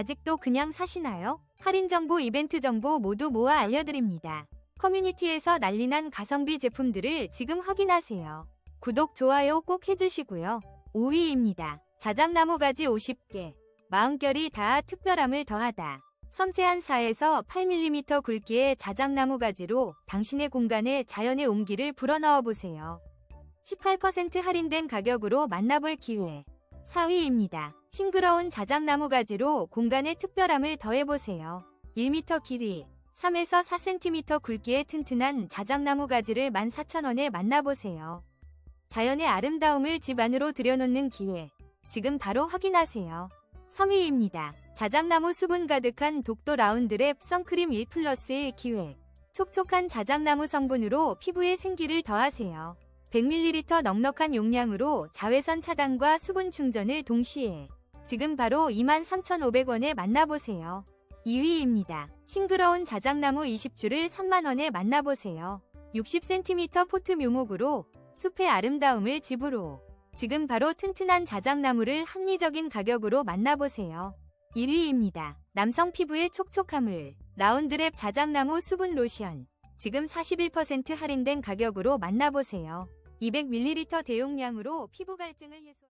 아직도 그냥 사시나요? 할인 정보, 이벤트 정보 모두 모아 알려드립니다. 커뮤니티에서 난리난 가성비 제품들을 지금 확인하세요. 구독, 좋아요 꼭 해주시고요. 5위입니다. 자작나무 가지 50개. 마음결이 다 특별함을 더하다. 섬세한 4에서 8mm 굵기의 자작나무 가지로 당신의 공간에 자연의 온기를 불어넣어 보세요. 18% 할인된 가격으로 만나볼 기회. 4위입니다. 싱그러운 자작나무 가지로 공간의 특별함을 더해보세요. 1m 길이, 3에서 4cm 굵기의 튼튼한 자작나무 가지를 14,000원에 만나보세요. 자연의 아름다움을 집 안으로 들여놓는 기회. 지금 바로 확인하세요. 3위입니다. 자작나무 수분 가득한 독도 라운드랩 선크림 1 플러스의 기회. 촉촉한 자작나무 성분으로 피부에 생기를 더하세요. 100ml 넉넉한 용량으로 자외선 차단과 수분 충전을 동시에 지금 바로 23,500원에 만나보세요. 2위입니다. 싱그러운 자작나무 20주를 3만원에 만나보세요. 60cm 포트 묘목으로 숲의 아름다움을 집으로 지금 바로 튼튼한 자작나무를 합리적인 가격으로 만나보세요. 1위입니다. 남성 피부의 촉촉함을 라운드랩 자작나무 수분 로션 지금 41% 할인된 가격으로 만나보세요. 200ml 대용량으로 피부 갈증을 해소